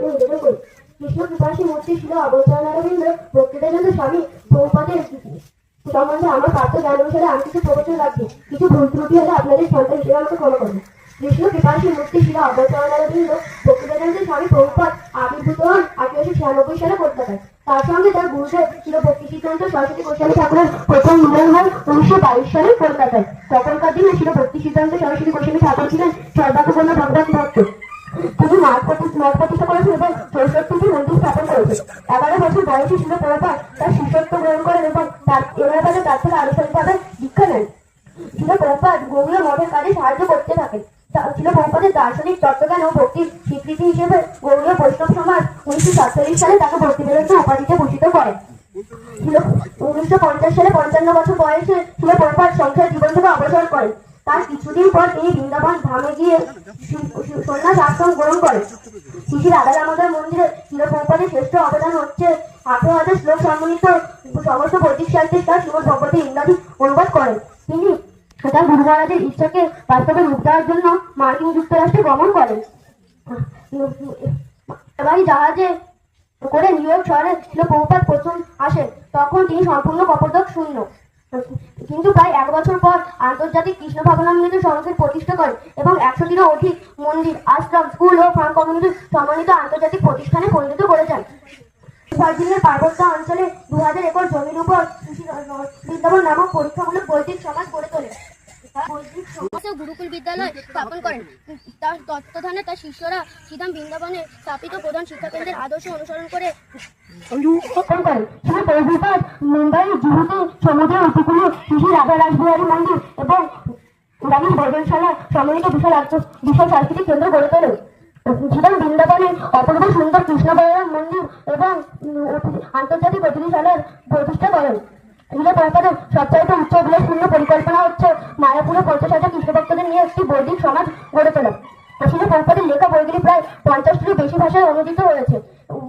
নিবেদন ছিয়ানব্বই সালে কলকাতায় তার সঙ্গে তার গুরুদেব ছিল ভক্তি সিদ্ধান্ত সরস্বতী প্রথম মিলন হয় উনিশশো বাইশ সালে কলকাতায় তখনকার দিনে ছিল ভক্তি সিদ্ধান্ত সরস্বতী গোস্বামী ঠাকুর ছিলেন সর্বাপন্ন ভগবান ভক্ত তিনি চৌষট্টিটি মন্দির স্থাপন করেছেন এগারো বছর বয়সে ছিল প্রভা তার শিষ্যত্ব গ্রহণ করেন এবং তার তাদের তার থেকে আনুষ্ঠানিকভাবে দীক্ষা নেন ছিল প্রভুপাদ গৌরীয় মঠের কাজে সাহায্য করতে থাকেন দার্শনিক তত্ত্বজ্ঞান ও ভক্তির স্বীকৃতি হিসেবে গৌরীয় বৈষ্ণব সমাজ উনিশশো সাতচল্লিশ সালে তাকে ভক্তি বেরোতে উপাধিতে ভূষিত করেন উনিশশো পঞ্চাশ সালে পঞ্চান্ন বছর বয়সে ছিল প্রভুপাদ সংসার জীবন থেকে অবসর করেন তার কিছুদিন পর তিনি বৃন্দাবন, ধামে গিয়ে সন্ন্যাস আশ্রম গ্রহণ করেন শ্রী রাধা দামোদর মন্দিরে ছিল প্রভুপাদের শ্রেষ্ঠ অবদান হচ্ছে। আঠারো হাজার শ্লোক সম্মিলিত সমস্ত বৈদিক সাহিত্যের তার শ্রীমদ ভগবতী ইংরাজি অনুবাদ করেন। তিনি তার গুরু মহারাজের ইচ্ছাকে বাস্তবে রূপ দেওয়ার জন্য মার্কিন যুক্তরাষ্ট্রে গমন করেন। এবারই জাহাজে করে নিউ ইয়র্ক শহরে ছিল প্রভুপাত প্রথম আসেন। তখন তিনি সম্পূর্ণ কপর্দক শূন্য। কিন্তু প্রায় এক বছর পর আন্তর্জাতিক কৃষ্ণ ভাবনামৃত সংঘের প্রতিষ্ঠা করে এবং একশোটিরও অধিক মন্দির, আশ্রম, স্কুল ও ফার্ম কমিউনিটি সম্মানিত আন্তর্জাতিক প্রতিষ্ঠানে পরিণত করেছেন। ভার্জিনিয়ার পার্বত্য অঞ্চলে দু হাজার একর জমির উপর বিদ্যাপন নামক পরীক্ষামূলক বৈদিক সমাজ গড়ে তোলে বৈদিক সমাজ সমস্ত গুরুকুল বিদ্যালয় স্থাপন করেন। তার তত্ত্বাবধানে তার শিষ্যরা সিধাম বৃন্দাবনে স্থাপিত প্রধান শিক্ষাকেন্দ্রের আদর্শ অনুসরণ করে মুম্বাই জুহুতে সমুদ্রের রাধা মন্দির এবং রানীর ভোজনশালা সম্মিলিত বিশাল বিশাল সাংস্কৃতিক কেন্দ্র গড়ে তোলেন ছিলেন বৃন্দাবনে অপূর্ব সুন্দর কৃষ্ণ মন্দির এবং আন্তর্জাতিক অতিথিশালার প্রতিষ্ঠা করেন এগুলো প্রভুপাদের সবচাইতে উচ্চ অভিলাষপূর্ণ পরিকল্পনা হচ্ছে মায়াপুরে পঞ্চাশ হাজার কৃষ্ণ নিয়ে একটি বৈদিক সমাজ গড়ে তোলা। আসলে প্রভুপাদের লেখা বইগুলি প্রায় পঞ্চাশটিরও বেশি ভাষায় অনুদিত হয়েছে।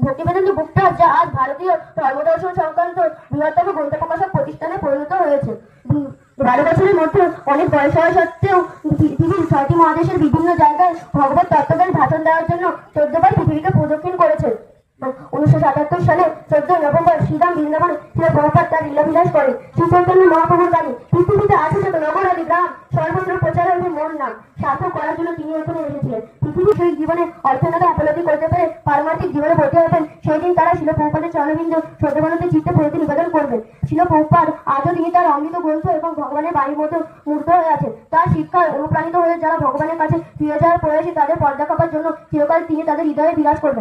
ভক্তিবেদান্ত বুকটা যা আজ ভারতীয় ধর্মদর্শন সংক্রান্ত বৃহত্তম গ্রন্থ প্রকাশক প্রতিষ্ঠানে পরিণত হয়েছে। বারো বছরের মধ্যে অনেক বয়স হওয়া সত্ত্বেও পৃথিবীর ছয়টি মহাদেশের বিভিন্ন জায়গায় ভগবত তত্ত্বজ্ঞান ভাষণ দেওয়ার জন্য চোদ্দবার পৃথিবীকে প্রদক্ষিণ করেছেন উনিশশো সাতাত্তর সালে চোদ্দই শ্রীরাম বৃন্দাবনে ছিল প্রভুপাত তার লীলাবিলাস করে। শ্রী চৈতন্য মহাপ্রভুর গানে পৃথিবীতে আছে যত নগর আদি গ্রাম সর্বত্র প্রচার হয়েছে মোর নাম। সার্থক করার জন্য তিনি এখানে এসেছিলেন। পৃথিবীর সেই জীবনে অর্থনৈতিক উপলব্ধি করতে পেরে পারমার্থিক জীবনে ভর্তি হবেন। সেই দিন তারা শিল প্রভুপাদের চরণবিন্দু শ্রদ্ধাবানন্দের চিত্তে প্রতি নিবেদন করবেন। শিল প্রভুপাদ আজও তিনি তার অমৃত গ্রন্থ এবং ভগবানের বাণীর মতো মুগ্ধ হয়ে আছেন তার শিক্ষায় অনুপ্রাণিত হয়ে যারা ভগবানের কাছে ফিরে যাওয়ার প্রয়াসী তাদের পর্দা কাপার জন্য চিরকাল তিনি তাদের হৃদয়ে বিরাজ করবেন।